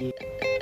い。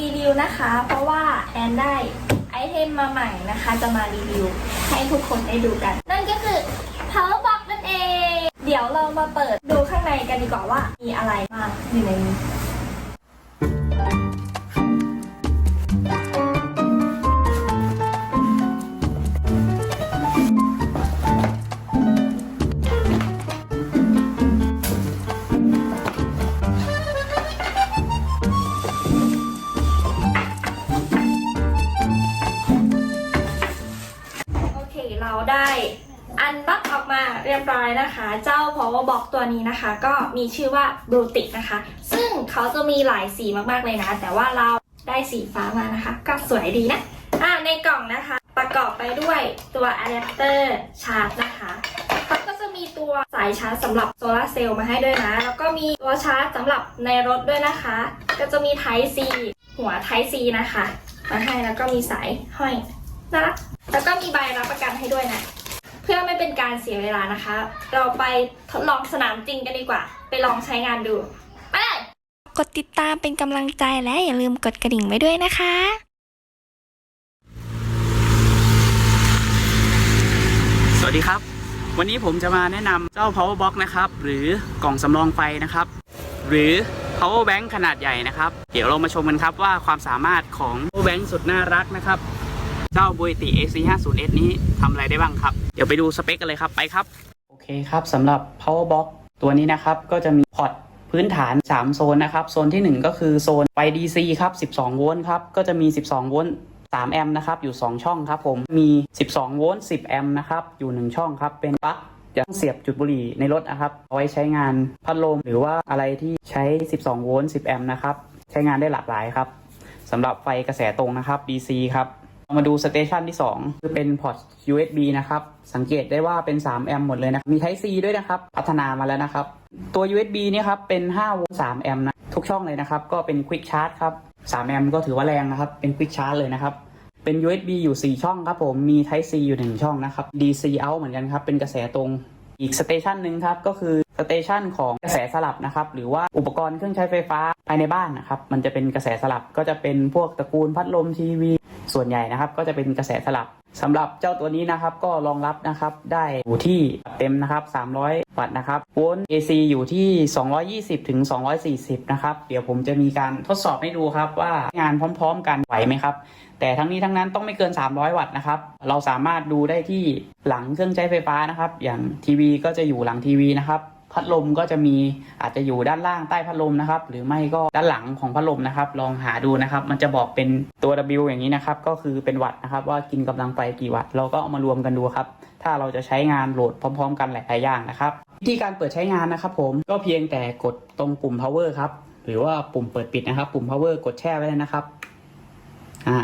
รีวิวนะคะ เพราะว่าแอนได้ไอเทมมาใหม่นะคะ จะมารีวิวให้ทุกคนได้ดูกัน นั่นก็คือ power box นั่นเอง เดี๋ยวเรามาเปิดดูข้างในกันดีกว่าว่ามีอะไรบ้างอยู่ในนี้ เรียบร้อยนะคะ เจ้า power box ตัวนี้นะคะ ก็มีชื่อว่า b l u t i c นะคะ ซึ่งเขาจะมีหลายสีมากๆเลยนะ แต่ว่าเราได้สีฟ้ามานะคะ ก็สวยดีนะ อ่าในกล่องนะคะ ประกอบไปด้วยตัวอะแดปเตอร์ชาร์จนะคะเขาก็จะมีตัวสายชาร์จสำหรับโซลาร์เซลล์มาให้ด้วยนะ แล้วก็มีตัวชาร์จสำหรับในรถด้วยนะคะ ก็จะมี Type C หัว Type C นะคะมาให้แล้วก็มีสายห้อยน่ารักแล้วก็มีใบรับประกันให้ด้วยนะ เพื่อไม่เป็นการเสียเวลานะคะ เราไปทดลองสนามจริงกันดีกว่า ไปลองใช้งานดู ไปเลย กดติดตามเป็นกำลังใจและอย่าลืมกดกระดิ่งไว้ด้วยนะคะสวัสดีครับ วันนี้ผมจะมาแนะนำเจ้า power box นะครับ หรือกล่องสำรองไฟนะครับ หรือ power bank ขนาดใหญ่นะครับ เดี๋ยวเรามาชมกันครับว่าความสามารถของ power bank สุดน่ารักนะครับ เจ้า b u i t i AC50S นี้ทำอะไรได้บ้างครับ เดี๋ยวไปดูสเปคกันเลยครับไปครับ โอเคครับสำหรับ power box ตัวนี้นะครับก็จะมีพอร์ตพื้นฐาน 3 โซนนะครับโซนทีหนึ่1 ก็คือโซนไฟ DC ครับ 12 โวลต์ครับก็จะมี 12 โวลต์3แอมป์นะครับอยู่ 2 ช่องครับผมมี 12 โวลต์10 แอมป์นะครับอยู่ 1 ช่องครับเป็นปลั๊กจะเสียบจุดบุหรี่ในรถนะครับเอาไว้ใช้งานพัดลมหรือว่าอะไรที่ใช้ 12 โวลต์10 แอมป์นะครับใช้งานได้หลากหลายครับสำหรับไฟกระแสตรงนะครับ DC ครับ มาดูสเตชันที่ 2 คือเป็นพอร์ต USB นะครับ สังเกตได้ว่าเป็น 3 แอมป์หมดเลยนะมี Type C ด้วยนะครับ พัฒนามาแล้วนะครับ ตัว USB เนี่ยครับ เป็น5โวลต์3แอมป์นะ ทุกช่องเลยนะครับ ก็เป็น Quick Charge ครับ 3 แอมป์ก็ถือว่าแรงนะครับ เป็น Quick Charge เลยนะครับ เป็น USB อยู่ 4 ช่องครับผม มี Type C อยู่ 1 ช่องนะครับ DC out เหมือนกันครับ เป็นกระแสตรง อีกสเตชันหนึ่งครับ ก็คือสเตชันของกระแสสลับนะครับ หรือว่าอุปกรณ์เครื่องใช้ไฟฟ้าภายในบ้านนะครับ มันจะเป็นกระแสสลับ ก็จะเป็นพวกตระกูลพัดลมทีวี ส่วนใหญ่นะครับก็จะเป็นกระแสสลับสำหรับเจ้าตัวนี้นะครับก็รองรับนะครับได้อยู่ที่เต็มนะครับ 300 วัตต์นะครับโวลต์ AC อยู่ที่ 220ถึง240 นะครับเดี๋ยวผมจะมีการทดสอบให้ดูครับว่างานพร้อมๆ กันไหวไหมครับ แต่ทั้งนี้ทั้งนั้นต้องไม่เกิน 300 วัตต์นะครับ เราสามารถดูได้ที่หลังเครื่องใช้ไฟฟ้านะครับ อย่างทีวีก็จะอยู่หลังทีวีนะครับ พัดลมก็จะมีอาจจะอยู่ด้านล่างใต้พัดลมนะครับ หรือไม่ก็ด้านหลังของพัดลมนะครับ ลองหาดูนะครับ มันจะบอกเป็นตัว W อย่างนี้นะครับ ก็คือเป็นวัตต์นะครับ ว่ากินกำลังไฟกี่วัตต์เราก็เอามารวมกันดูครับ ถ้าเราจะใช้งานโหลดพร้อม ๆ กันหลายๆอย่างนะครับวิธีการเปิดใช้งานนะครับ ผมก็เพียงแต่กดตรงปุ่ม power ครับหรือว่าปุ่มเปิดปิดนะครับ ปุ่ม power กดแช่ไว้เลยนะครับอ่า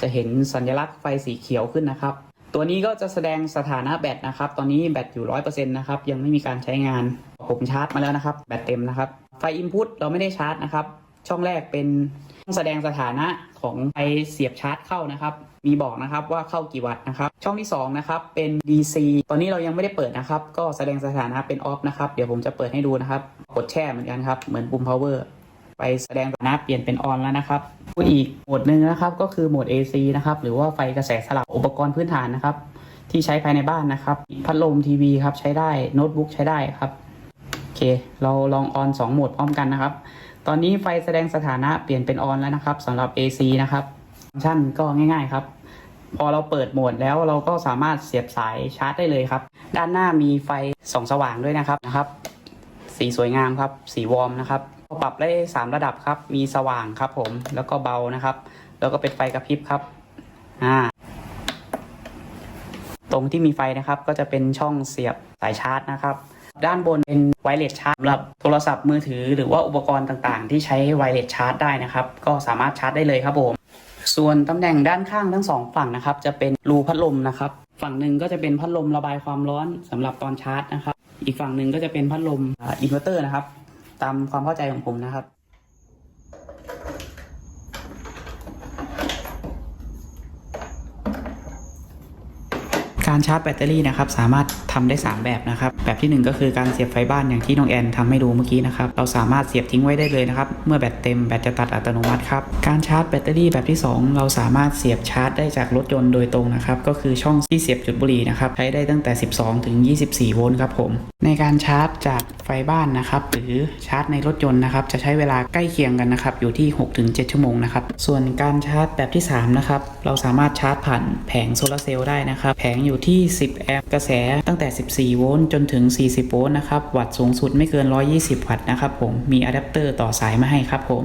จะเห็นสัญลักษณ์ไฟสีเขียวขึ้นนะครับ ตัวนี้ก็จะแสดงสถานะแบตนะครับ ตอนนี้แบตอยู่ร้อยเปอร์เซ็นต์นะครับ ยังไม่มีการใช้งาน ผมชาร์จมาแล้วนะครับ แบตเต็มนะครับ ไฟอินพุตเราไม่ได้ชาร์จนะครับ ช่องแรกเป็นช่องแสดงสถานะของไฟเสียบชาร์จเข้านะครับ มีบอกนะครับว่าเข้ากี่วัตต์นะครับ ช่องที่สองนะครับ เป็น DC ตอนนี้เรายังไม่ได้เปิดนะครับ ก็แสดงสถานะเป็นออฟนะครับ เดี๋ยวผมจะเปิดให้ดูนะครับ กดแช่เหมือนกันครับ เหมือนปุ่ม power ไปแสดงสถานะเปลี่ยนเป็นออนแล้วนะครับอีกโหมดหนึ่งนะครับก็คือโหมด AC นะครับหรือว่าไฟกระแสสลับอุปกรณ์พื้นฐานนะครับ ที่ใช้ภายในบ้านนะครับ พัดลมทีวีครับใช้ได้โน้ตบุ๊กใช้ได้ครับโอเค เราลองออน2โหมดพร้อมกันนะครับ ตอนนี้ไฟแสดงสถานะเปลี่ยนเป็นออนแล้วนะครับสำหรับ AC นะครับฟังก์ชันก็ง่ายๆครับพอเราเปิดโหมดแล้วเราก็สามารถเสียบสายชาร์จได้เลยครับ ด้านหน้ามีไฟส่องสว่างด้วยนะครับนะครับ สีสวยงามครับ สีวอร์มนะครับ ปรับได้ 3 ระดับครับ มีสว่างครับ ผม แล้วก็เบานะครับ แล้วก็เป็นไฟกระพริบครับ อ่า ตรงที่มีไฟนะครับ ก็จะเป็นช่องเสียบสายชาร์จนะครับ ด้านบนเป็นไวเลสชาร์จสำหรับโทรศัพท์มือถือ หรือว่าอุปกรณ์ต่างๆ ที่ใช้ไวเลสชาร์จได้นะครับ ก็สามารถชาร์จได้เลยครับผม ส่วนตำแหน่งด้านข้างทั้งสองฝั่งนะครับ จะเป็นรูพัดลมนะครับ ฝั่งหนึ่งก็จะเป็นพัดลมระบายความร้อนสำหรับตอนชาร์จนะครับ อีกฝั่งหนึ่งก็จะเป็นพัดลมอินเวอร์เตอร์นะครับ ตามความเข้าใจของผมนะครับ การชาร์จแบตเตอรี่นะครับสามารถทำได้ 3 แบบนะครับแบบทีหนึ่1 ก็คือการเสียบไฟบ้านอย่างที่น้องแอนทำให้ดูเมื่อกี้นะครับเราสามารถเสียบทิ้งไว้ได้เลยนะครับเมื่อแบตเต็มแบตจะตัดอัตโนมัติครับการชาร์จแบตเตอรี่แบบที่ 2 เราสามารถเสียบชาร์จได้จากรถยนต์โดยตรงนะครับก็คือช่องที่เสียบจุดบุหรี่นะครับใช้ได้ตั้งแต่ 12 ถึง 24 โวลต์ครับผมในการชาร์จจากไฟบ้านนะครับหรือชาร์จในรถยนต์นะครับจะใช้เวลาใกล้เคียงกันนะครับอยู่ที่ 6-7 ชั่วโมงนะครับส่วนการชาร์จแบบที่3นะครับเราสามารถชาร์จผ่านแผงโซลาเซลล์ได้นะครับแผงอยู่ที่ 10 แอมป์กระแสตั้งแต่ 14 โวลต์จนถึง 40 โวลต์นะครับ วัตต์สูงสุดไม่เกิน 120 วัตต์นะครับผม มีอะแดปเตอร์ต่อสายมาให้ครับผม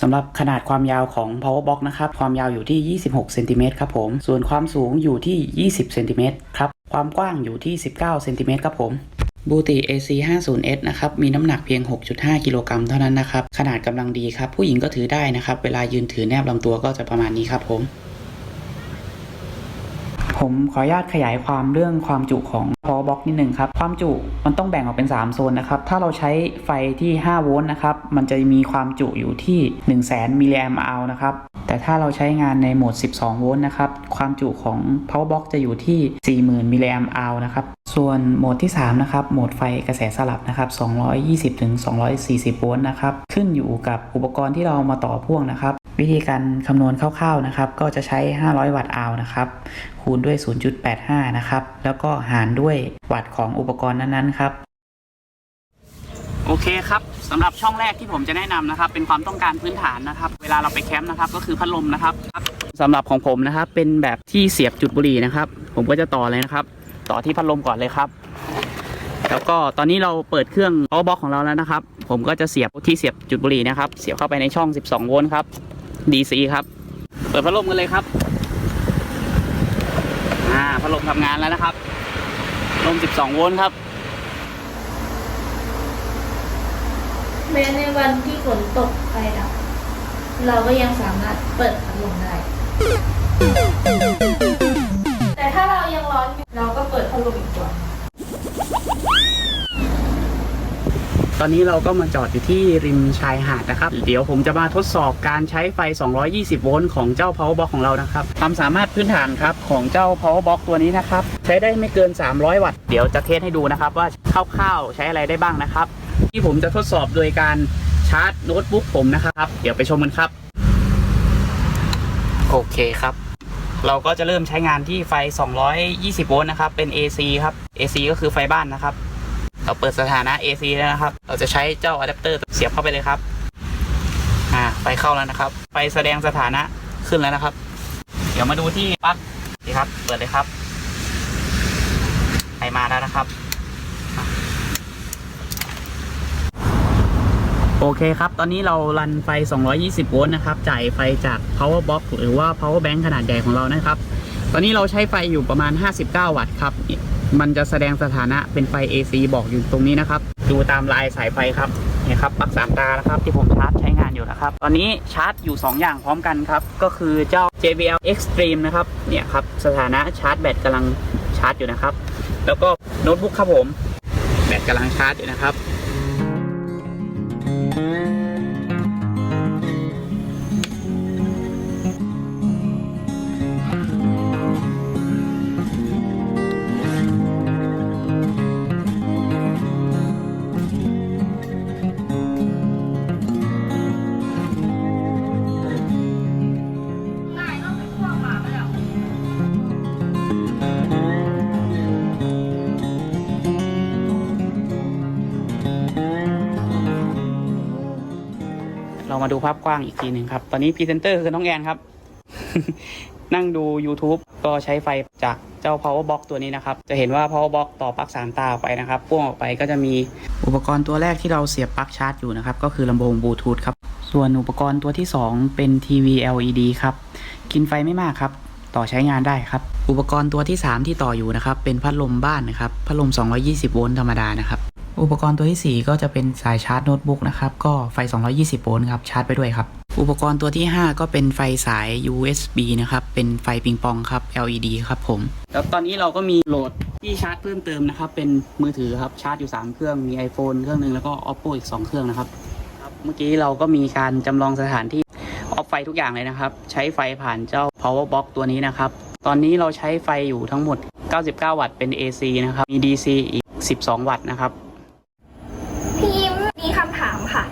สำหรับขนาดความยาวของ power box นะครับ ความยาวอยู่ที่ 26 เซนติเมตรครับผม ส่วนความสูงอยู่ที่ 20 เซนติเมตรครับ ความกว้างอยู่ที่ 19 เซนติเมตรครับผม บูติ AC 50S นะครับมีน้ำหนักเพียง 6.5 กิโลกรัมเท่านั้นนะครับ ขนาดกำลังดีครับ ผู้หญิงก็ถือได้นะครับ เวลายืนถือแนบลำตัวก็จะประมาณนี้ครับผม ผมขออนุญาตขยายความเรื่องความจุของ power box นิดหนึ่งครับ ความจุมันต้องแบ่งออกเป็น 3 โซนนะครับ ถ้าเราใช้ไฟที่ 5 โวลต์นะครับ มันจะมีความจุอยู่ที่ 1 0 0 0 0แสนมิลลิแอมป์นะครับ แต่ถ้าเราใช้งานในโหมด 12 โวลต์นะครับ ความจุของ power box จะอยู่ที่ 40,000 มิลลิแอมป์าวนะครับ ส่วนโหมดที่ 3 นะครับ โหมดไฟกระแสสลับนะครับ 220ถึง240 โวลต์นะครับ ขึ้นอยู่กับอุปกรณ์ที่เราเอามาต่อพ่วงนะครับ วิธีการคำนวณคร่าวๆนะครับ ก็จะใช้ 500 วัตต์อาวนะครับ คูณด้วย 0.85 นะครับ แล้วก็หารด้วยวัตต์ของอุปกรณ์นั้นๆ ครับ โอเคครับสำหรับช่องแรกที่ผมจะแนะนำนะครับ เป็นความต้องการพื้นฐานนะครับ เวลาเราไปแคมป์นะครับ ก็คือพัดลมนะครับสำหรับของผมนะครับ เป็นแบบที่เสียบจุดบุหรี่นะครับ ผมก็จะต่อเลยนะครับ ต่อที่พัดลมก่อนเลยครับ แล้วก็ตอนนี้เราเปิดเครื่อง power box ของเราแล้วนะครับ ผมก็จะเสียบที่เสียบจุดบุหรี่นะครับ เสียบเข้าไปในช่อง 12 โวลต์ครับ DC ครับ เปิดพัดลมกันเลยครับอ่าพัดลมทำงานแล้วนะครับลม 12 โวลต์ครับ แม้ในวันที่ฝนตกไฟดับ เราก็ยังสามารถเปิดพัดลมได้ แต่ถ้าเรายังร้อนอยู่เราก็เปิดพัดลมอีกตัวตอนนี้เราก็มาจอดอยู่ที่ริมชายหาดนะครับ เดี๋ยวผมจะมาทดสอบการใช้ไฟ 220 โวลต์ของเจ้า power box ของเรานะครับ ความสามารถพื้นฐานครับของเจ้า power box ตัวนี้นะครับ ใช้ได้ไม่เกิน 300 วัตต์ เดี๋ยวจะเทสให้ดูนะครับว่าคร่าวๆใช้อะไรได้บ้างนะครับ ที่ผมจะทดสอบโดยการชาร์จโน้ตบุ๊กผมนะครับ เดี๋ยวไปชมกันครับ โอเคครับ เราก็จะเริ่มใช้งานที่ไฟ 220 โวลต์นะครับ เป็น AC ครับ AC ก็คือไฟบ้านนะครับ เราเปิดสถานะ AC แล้วนะครับ เราจะใช้เจ้าอะแดปเตอร์เสียบเข้าไปเลยครับ อ่า ไฟเข้าแล้วนะครับ ไฟแสดงสถานะขึ้นแล้วนะครับ เดี๋ยวมาดูที่ปลั๊กนี่ครับ เปิดเลยครับ ไฟมาแล้วนะครับ โอเคครับ ตอนนี้เรารันไฟ 220 โวลต์นะครับ จ่ายไฟจาก power box หรือว่า power bank ขนาดใหญ่ของเรานะครับ ตอนนี้เราใช้ไฟอยู่ประมาณ 59 วัตต์ครับ มันจะแสดงสถานะเป็นไฟ AC บอกอยู่ตรงนี้นะครับ ดูตามลายสายไฟครับ เนี่ยครับปลั๊กสามตานะครับ ที่ผมชาร์จใช้งานอยู่นะครับ ตอนนี้ชาร์จอยู่ 2 อย่างพร้อมกันครับ ก็คือเจ้า JBL Extreme นะครับ เนี่ยครับ สถานะชาร์จแบตกำลังชาร์จอยู่นะครับ แล้วก็โน้ตบุ๊กครับผม แบตกำลังชาร์จอยู่นะครับ น เรามาดูภาพกว้างอีกทีหนึ่งครับ ตอนนี้พรีเซนเตอร์คือน้องแอนครับ นั่งดู YouTube ก็ใช้ไฟจากเจ้า power box ตัวนี้นะครับ จะเห็นว่า power box ต่อปลั๊กสามตาออกไปนะครับพ่วงออกไปก็จะมีอุปกรณ์ตัวแรกที่เราเสียบปลั๊กชาร์จอยู่นะครับ ก็คือลำโพงบลูทูธครับ ส่วนอุปกรณ์ตัวที่ 2 เป็นทีวี LED ครับ กินไฟไม่มากครับ ต่อใช้งานได้ครับ อุปกรณ์ตัวที่ 3 ที่ต่ออยู่นะครับ เป็นพัดลมบ้านนะครับ พัดลม 220 โวลต์ธรรมดานะครับ อุปกรณ์ตัวทีสี่ 4 ก็จะเป็นสายชาร์จโน้ตบุ๊กนะครับก็ไฟ 220 โวลต์ครับชาร์จไปด้วยครับ อุปกรณ์ตัวที่ 5 ก็เป็นไฟสาย USB นะครับ เป็นไฟปิงปองครับ LED ครับผม แล้วตอนนี้เราก็มีโหลดที่ชาร์จเพิ่มเติมนะครับ เป็นมือถือครับชาร์จอยู่ 3 เครื่องมี iPhone เครื่องหนึ่งแล้วก็ Oppo อีก 2 เครื่องนะครับครับเมื่อกี้เราก็มีการจำลองสถานที่ออฟไฟทุกอย่างเลยนะครับ ใช้ไฟผ่านเจ้า power box ตัวนี้นะครับ ตอนนี้เราใช้ไฟอยู่ทั้งหมด 99 วัตต์เป็น AC นะครับ มี DC อีก 12 วัตต์นะครับ พี่ยิ้มมีคำถามค่ะ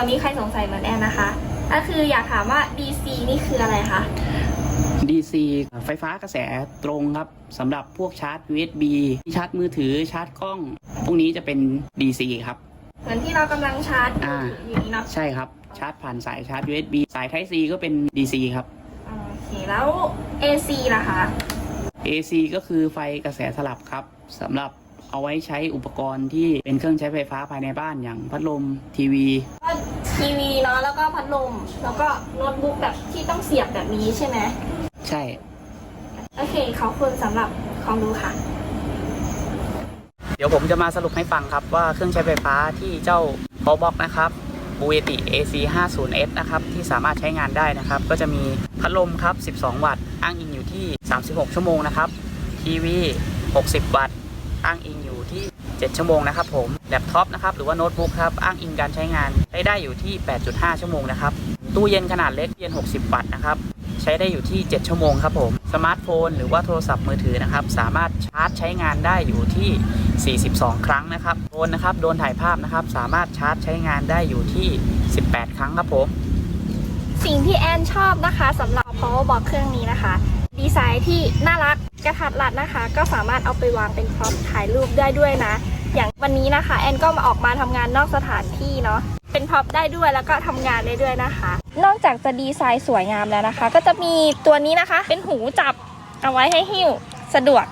เออเผื่อมีใครสงสัยเหมือนแอนนะคะก็คืออยากถามว่า DC นี่คืออะไรคะ DC ไฟฟ้ากระแสตรงครับสำหรับพวกชาร์จ USB ชาร์จมือถือชาร์จกล้อง พวกนี้จะเป็น DC ครับ เหมือนที่เรากำลังชาร์จอ่า อยู่นี้เนาะใช่ครับ ชาร์จผ่านสายชาร์จ USB สาย Type C ก็เป็น DC ครับโอเคแล้ว AC ล่ะคะ AC ก็คือไฟกระแสสลับครับสำหรับ เอาไว้ใช้อุปกรณ์ที่เป็นเครื่องใช้ไฟฟ้าภายในบ้านอย่างพัดลมทีวี ก็ทีวีเนาะแล้วก็พัดลม แล้วก็โน้ตบุ๊กแบบที่ต้องเสียบแบบนี้ใช่ไหมใช่ โอเคขอบคุณสำหรับความรู้ค่ะ เดี๋ยวผมจะมาสรุปให้ฟังครับว่าเครื่องใช้ไฟฟ้าที่เจ้า Power Box นะครับบูเอติ AC 50S นะครับที่สามารถใช้งานได้นะครับ ก็จะมีพัดลมครับ 12 วัตต์ อ้างอิงอยู่ที่ 36 ชั่วโมงนะครับ ทีวี 60 วัตต์ อ้างอิงอยู่ที่ 7 ชั่วโมงนะครับผมแล็ปท็อปนะครับหรือว่าโน้ตบุ๊กครับอ้างอิงการใช้งานได้ได้อยู่ที่ 8.5 ชั่วโมงนะครับตู้เย็นขนาดเล็กเย็น 60 วัตต์นะครับใช้ได้อยู่ที่ 7 ชั่วโมงครับผมสมาร์ทโฟนหรือว่าโทรศัพท์มือถือนะครับสามารถชาร์จใช้งานได้อยู่ที่ 42 ครั้งนะครับโดรนนะครับโดรนถ่ายภาพนะครับสามารถชาร์จใช้งานได้อยู่ที่ 18 ครั้งครับผมสิ่งที่แอนชอบนะคะสำหรับ power box เครื่องนี้นะคะ ดีไซน์ที่น่ารัก กระทัดรัดนะคะ ก็สามารถเอาไปวางเป็นพร็อพถ่ายรูปได้ด้วยนะ อย่างวันนี้นะคะ แอนก็มาออกมาทำงานนอกสถานที่เนาะเป็นพร็อพได้ด้วยแล้วก็ทำงานได้ด้วยนะคะ นอกจากจะดีไซน์สวยงามแล้วนะคะ ก็จะมีตัวนี้นะคะ เป็นหูจับเอาไว้ให้หิ้วสะดวก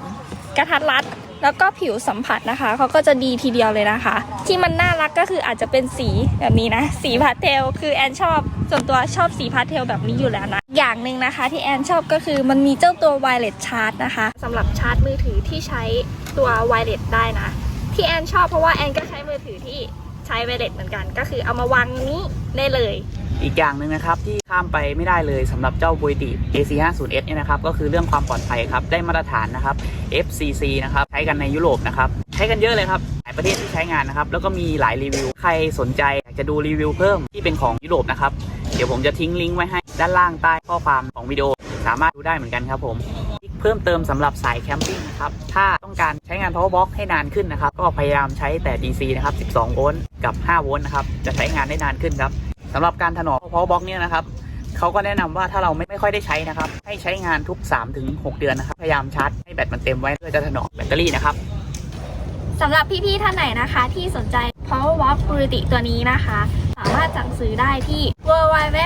กระทัดรัดแล้วก็ผิวสัมผัสนะคะ เขาก็จะดีทีเดียวเลยนะคะ ที่มันน่ารักก็คืออาจจะเป็นสีแบบนี้นะ สีพาสเทลคือแอนชอบ ส่วนตัวชอบสีพาสเทลแบบนี้อยู่แล้วนะ อย่างหนึ่งนะคะที่แอนชอบก็คือมันมีเจ้าตัวไวเลสชาร์จนะคะสำหรับชาร์จมือถือที่ใช้ตัวไวเลสได้นะ ที่แอนชอบเพราะว่าแอนก็ใช้มือถือที่ใช้ไวเลสเหมือนกัน ก็คือเอามาวางนี้ได้เลยอีกอย่างหนึ่งนะครับที่ข้ามไปไม่ได้เลยสำหรับเจ้า b u i t i AC50S เนี่ยนะครับก็คือเรื่องความปลอดภัยครับได้มาตรฐานนะครับ FCC นะครับใช้กันในยุโรปนะครับใช้กันเยอะเลยครับหลายประเทศที่ใช้งานนะครับแล้วก็มีหลายรีวิว ใครสนใจอยากจะดูรีวิวเพิ่มที่เป็นของยุโรปนะครับ เดี๋ยวผมจะทิ้งลิงก์ไว้ให้ด้านล่างใต้ข้อความของวิดีโอสามารถดูได้เหมือนกันครับผมเพิ่มเติมสำหรับสายแคมปิ้งครับ ถ้าต้องการใช้งาน power box ให้นานขึ้นนะครับ ก็พยายามใช้แต่ DC นะครับ 12 โวลต์กับ 5 โวลต์นะครับ จะใช้งานได้นานขึ้นครับสำหรับการถนอม power box เนี่ยนะครับเขาก็แนะนำว่าถ้าเราไม่ไม่ค่อยได้ใช้นะครับ ให้ใช้งานทุก 3-6 เดือนนะครับ พยายามชาร์จให้แบตมันเต็มไว้เพื่อจะถนอมแบตเตอรี่นะครับ สำหรับพี่ๆท่านไหนนะคะที่สนใจ Power Walk b u r i t i ตัวนี้นะคะ สามารถสั่งซื้อได้ที่ www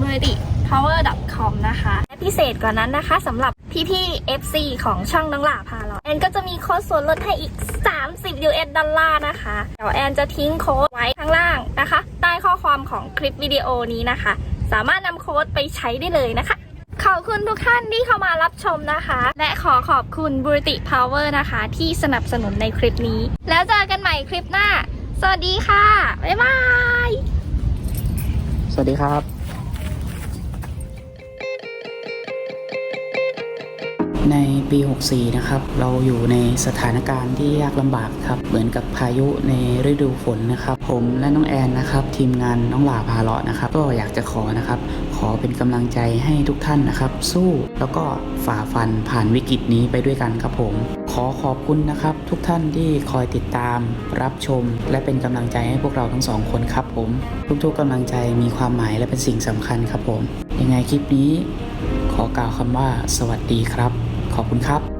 b u r i t i power com นะคะและพิเศษกว่านั้นนะคะสำหรับพี่ๆ FC ของช่องน้องหล่าพาเราแอนก็จะมีโค้ดส่วนลดให้อีก 30 US ดอลลาร์นะคะ เดี๋ยวแอนจะทิ้งโค้ดไว้ข้างล่างนะคะ ใต้ข้อความของคลิปวิดีโอนี้นะคะ สามารถนำโค้ดไปใช้ได้เลยนะคะ ขอบคุณทุกท่านที่เข้ามารับชมนะคะ และขอขอบคุณบริติพาวเวอร์นะคะ ที่สนับสนุนในคลิปนี้ แล้วเจอกันใหม่คลิปหน้า สวัสดีค่ะ บ๊ายบาย สวัสดีครับในปี 64 นะครับ เราอยู่ในสถานการณ์ที่ยากลำบากครับ เหมือนกับพายุในฤดูฝนนะครับ ผมและน้องแอนนะครับ ทีมงานน้องหลาพาเลาะนะครับ ก็อยากจะขอนะครับ อเป็นกำลังใจให้ทุกท่านนะครับ สู้แล้วก็ฝ่าฟันผ่านวิกฤตนี้ไปด้วยกันครับผม ขอขอบคุณนะครับ ทุกท่านที่คอยติดตาม รับชม และเป็นกำลังใจให้พวกเราทั้งสองคนครับผมทุกๆกำลังใจมีความหมายและเป็นสิ่งสำคัญครับผม ยังไงคลิปนี้ ขอกล่าวคำว่า สวัสดีครับ ขอบคุณครับ